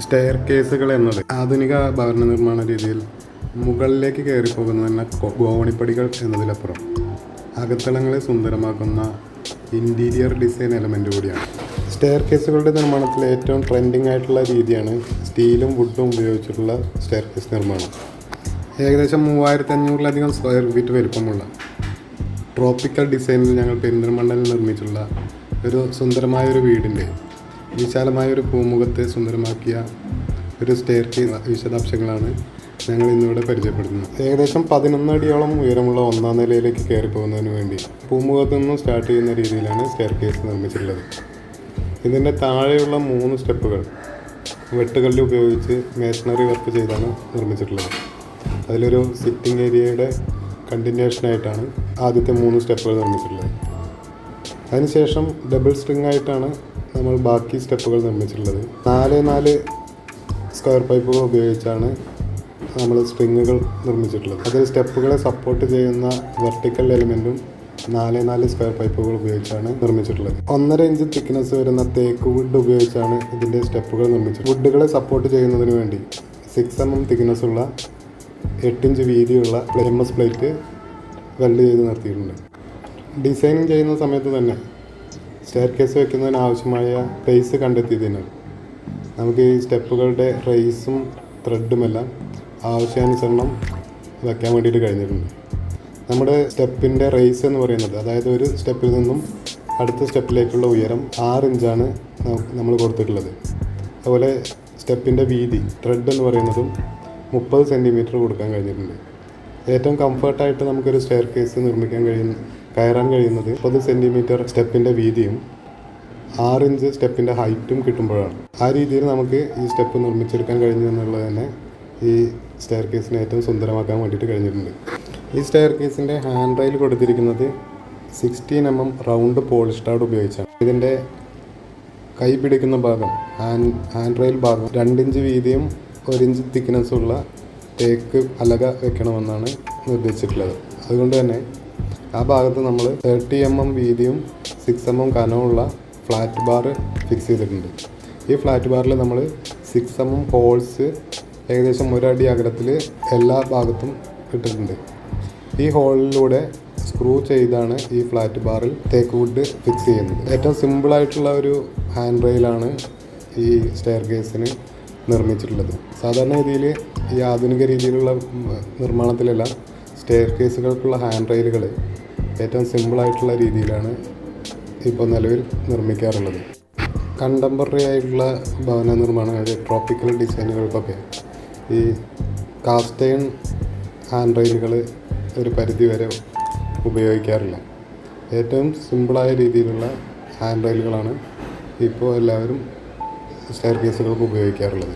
Stair കേസുകൾ എന്നത് ആധുനിക ഭവന നിർമ്മാണ രീതിയിൽ മുകളിലേക്ക് കയറിപ്പോകുന്ന ഗോവണിപ്പടികൾ എന്നതിലപ്പുറം. അകത്തളങ്ങളെ സുന്ദരമാക്കുന്ന ഇന്റീരിയർ ഡിസൈൻ എലമെന്റ് കൂടിയാണ്. സ്റ്റെയർ കേസുകളുടെ നിർമ്മാണത്തിൽ ഏറ്റവും ട്രെൻഡിങ് ആയിട്ടുള്ള രീതിയാണ് സ്റ്റീലും വുഡും ഉപയോഗിച്ചിട്ടുള്ള സ്റ്റെയർ കേസ് നിർമ്മാണം. ഏകദേശം മൂവായിരത്തി അഞ്ഞൂറിലധികം സ്ക്വയർ ഫീറ്റ് വലുപ്പമുള്ള ട്രോപ്പിക്കൽ ഡിസൈനിൽ ഞങ്ങൾ പെരിന്തൽമണ്ണയിൽ നിർമ്മിച്ചുള്ള ഒരു സുന്ദരമായ ഒരു വീടിന്റെ വിശാലമായ ഒരു പൂമുഖത്തെ സുന്ദരമാക്കിയ ഒരു സ്റ്റെയർ വിശദാംശങ്ങളാണ് ഞങ്ങൾ ഇന്നിവിടെ പരിചയപ്പെടുത്തുന്നത്. ഏകദേശം പതിനൊന്ന് അടിയോളം ഉയരമുള്ള ഒന്നാം നിലയിലേക്ക് കയറി പോകുന്നതിന് വേണ്ടി പൂമുഖത്തു നിന്നും സ്റ്റാർട്ട് ചെയ്യുന്ന രീതിയിലാണ് സ്റ്റെയർ കേസ് നിർമ്മിച്ചിട്ടുള്ളത്. ഇതിന്റെ താഴെയുള്ള മൂന്ന് സ്റ്റെപ്പുകൾ വെട്ടുകല്ല് ഉപയോഗിച്ച് മേഷണറി വർക്ക് ചെയ്താണ് നിർമ്മിച്ചിട്ടുള്ളത്. അതിലൊരു സിറ്റിംഗ് ഏരിയയുടെ കണ്ടിന്യൂഷനായിട്ടാണ് ആദ്യത്തെ മൂന്ന് സ്റ്റെപ്പുകൾ നിർമ്മിച്ചിട്ടുള്ളത്. അതിനുശേഷം ഡബിൾ സ്ട്രിങ് ആയിട്ടാണ് നമ്മൾ ബാക്കി സ്റ്റെപ്പുകൾ നിർമ്മിച്ചിട്ടുള്ളത്. നാല് നാല് സ്ക്വയർ പൈപ്പുകൾ ഉപയോഗിച്ചാണ് നമ്മൾ സ്ട്രിങ്ങുകൾ നിർമ്മിച്ചിട്ടുള്ളത്. അതിൽ സ്റ്റെപ്പുകളെ സപ്പോർട്ട് ചെയ്യുന്ന വെർട്ടിക്കൽ എലിമെന്റും നാല് നാല് സ്ക്വയർ പൈപ്പുകൾ ഉപയോഗിച്ചാണ് നിർമ്മിച്ചിട്ടുള്ളത്. ഒന്നര ഇഞ്ച് തിക്നെസ് വരുന്ന തേക്ക് വുഡ് ഉപയോഗിച്ചാണ് ഇതിന്റെ സ്റ്റെപ്പുകൾ നിർമ്മിച്ചത്. വുഡുകളെ സപ്പോർട്ട് ചെയ്യുന്നതിന് വേണ്ടി സിക്സ് എം എം തിക്നെസ് ഉള്ള എട്ടിഞ്ച് വീതിയുള്ള എം എസ് പ്ലേറ്റ് വെൽഡ് ചെയ്ത് നിർത്തിയിട്ടുണ്ട്. ഡിസൈനിങ് ചെയ്യുന്ന സമയത്ത് തന്നെ സ്റ്റെയർ കേസ് വെക്കുന്നതിന് ആവശ്യമായ പ്ലേസ് കണ്ടെത്തിയതിനാൽ നമുക്ക് ഈ സ്റ്റെപ്പുകളുടെ റേസും ത്രെഡുമെല്ലാം ആവശ്യാനുസരണം വെക്കാൻ വേണ്ടിയിട്ട് കഴിഞ്ഞിട്ടുണ്ട്. നമ്മുടെ സ്റ്റെപ്പിന്റെ റേസ് എന്ന് പറയുന്നത് അതായത് ഒരു സ്റ്റെപ്പിൽ നിന്നും അടുത്ത സ്റ്റെപ്പിലേക്കുള്ള ഉയരം ആറ് ഇഞ്ചാണ് നമ്മൾ കൊടുത്തിട്ടുള്ളത്. അതുപോലെ സ്റ്റെപ്പിന്റെ വീതി ത്രെഡ് എന്ന് പറയുന്നതും മുപ്പത് സെന്റിമീറ്റർ കൊടുക്കാൻ കഴിഞ്ഞിട്ടുണ്ട്. ഏറ്റവും കംഫർട്ടായിട്ട് നമുക്കൊരു സ്റ്റെയർ കേസ് നിർമ്മിക്കാൻ കഴിയുന്ന കയറാൻ കഴിയുന്നത് മുപ്പത് സെന്റിമീറ്റർ സ്റ്റെപ്പിന്റെ വീതിയും ആറ് ഇഞ്ച് സ്റ്റെപ്പിന്റെ ഹൈറ്റും കിട്ടുമ്പോഴാണ്. ആ രീതിയിൽ നമുക്ക് ഈ സ്റ്റെപ്പ് നിർമ്മിച്ചെടുക്കാൻ കഴിഞ്ഞു എന്നുള്ളത് തന്നെ ഈ സ്റ്റെയർ കേസിനെ ഏറ്റവും സുന്ദരമാക്കാൻ വേണ്ടിയിട്ട് കഴിഞ്ഞിട്ടുണ്ട്. ഈ സ്റ്റെയർ കേസിന്റെ ഹാൻഡ് റെയിൽ കൊടുത്തിരിക്കുന്നത് സിക്സ്റ്റീൻ എം എം റൗണ്ട് പോളിഷ്ടാഡ് ഉപയോഗിച്ചാണ്. ഇതിന്റെ കൈ പിടിക്കുന്ന ഭാഗം ഹാൻഡ് ഹാൻഡ് റെയിൽ ഭാഗം രണ്ടിഞ്ച് വീതിയും ഒരിഞ്ച് തിക്നെസ്സുള്ള തേക്ക് അലക വെക്കണമെന്നാണ് നിർദ്ദേശിച്ചിട്ടുള്ളത്. അതുകൊണ്ട് തന്നെ ആ ഭാഗത്ത് നമ്മൾ തേർട്ടി എം എം വീതിയും സിക്സ് എം എം കനവുമുള്ള ഫ്ലാറ്റ് ബാർ ഫിക്സ് ചെയ്തിട്ടുണ്ട്. ഈ ഫ്ലാറ്റ് ബാറിൽ നമ്മൾ സിക്സ് എം എം ഹോൾസ് ഏകദേശം ഒരടി അകലത്തിൽ എല്ലാ ഭാഗത്തും ഇട്ടിട്ടുണ്ട്. ഈ ഹോളിലൂടെ സ്ക്രൂ ചെയ്താണ് ഈ ഫ്ലാറ്റ് ബാറിൽ തേക്ക് വുഡ് ഫിക്സ് ചെയ്യുന്നത്. ഏറ്റവും സിമ്പിളായിട്ടുള്ള ഒരു ഹാൻഡ് റെയിലാണ് ഈ സ്റ്റെയർ കേസിന് നിർമ്മിച്ചിട്ടുള്ളത്. സാധാരണ രീതിയിൽ ഈ ആധുനിക രീതിയിലുള്ള നിർമ്മാണത്തിലെല്ലാം സ്റ്റെയർ കേസുകൾക്കുള്ള ഹാൻഡ് റെയിലുകൾ ഏറ്റവും സിമ്പിളായിട്ടുള്ള രീതിയിലാണ് ഇപ്പോൾ നിലവിൽ നിർമ്മിക്കാറുള്ളത്. കണ്ടംപററി ആയിട്ടുള്ള ഭവന നിർമ്മാണം അതായത് ട്രോപ്പിക്കൽ ഡിസൈനുകൾക്കൊക്കെ ഈ കാസ്റ്റേൺ ഹാൻഡ് റെയിലുകൾ ഒരു പരിധി വരെ ഉപയോഗിക്കാറില്ല. ഏറ്റവും സിമ്പിളായ രീതിയിലുള്ള ഹാൻഡ് റെയിലുകളാണ് ഇപ്പോൾ എല്ലാവരും സ്റ്റെയർ കേസുകൾക്ക് ഉപയോഗിക്കാറുള്ളത്.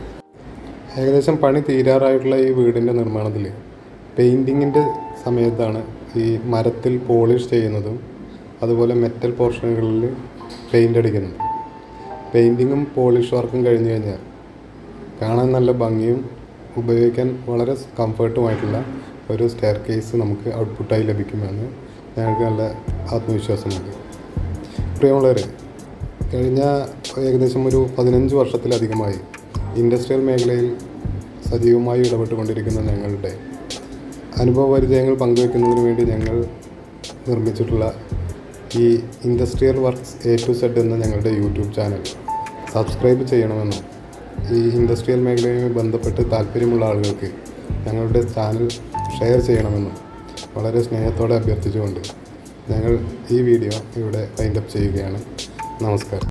ഏകദേശം പണി തീരാറായിട്ടുള്ള ഈ വീടിന്റെ നിർമ്മാണത്തിൽ പെയിന്റിങ്ങിന്റെ സമയത്താണ് ഈ മരത്തിൽ പോളിഷ് ചെയ്യുന്നതും അതുപോലെ മെറ്റൽ പോർഷനുകളിൽ പെയിന്റ് അടിക്കുന്നതും. പെയിന്റിങ്ങും പോളിഷ് വർക്കും കഴിഞ്ഞ് കഴിഞ്ഞാൽ കാണാൻ നല്ല ഭംഗിയും ഉപയോഗിക്കാൻ വളരെ കംഫർട്ടുമായിട്ടുള്ള ഒരു സ്റ്റെയർ കേസ് നമുക്ക് ഔട്ട്പുട്ടായി ലഭിക്കുമെന്ന് ഞങ്ങൾക്ക് നല്ല ആത്മവിശ്വാസമുണ്ട്. പ്രിയമുള്ളവരെ കഴിഞ്ഞ ഏകദേശം ഒരു പതിനഞ്ച് വർഷത്തിലധികമായി ഇൻഡസ്ട്രിയൽ മേഖലയിൽ സജീവമായി ഇടപെട്ടുകൊണ്ടിരിക്കുന്ന ഞങ്ങളുടെ അനുഭവ പരിചയങ്ങൾ പങ്കുവെക്കുന്നതിന് വേണ്ടി ഞങ്ങൾ നിർമ്മിച്ചിട്ടുള്ള ഈ industrial works A to Z എന്ന ഞങ്ങളുടെ യൂട്യൂബ് ചാനൽ. സബ്സ്ക്രൈബ് ചെയ്യണമെന്നും ഈ ഇൻഡസ്ട്രിയൽ മേഖലയുമായി ബന്ധപ്പെട്ട് താല്പര്യമുള്ള ആളുകൾക്ക് ഞങ്ങളുടെ ചാനൽ ഷെയർ ചെയ്യണമെന്നും വളരെ സ്നേഹത്തോടെ അഭ്യർത്ഥിച്ചുകൊണ്ട് ഞങ്ങൾ ഈ വീഡിയോ ഇവിടെ വൈൻഡപ്പ് ചെയ്യുകയാണ്. നമസ്കാരം.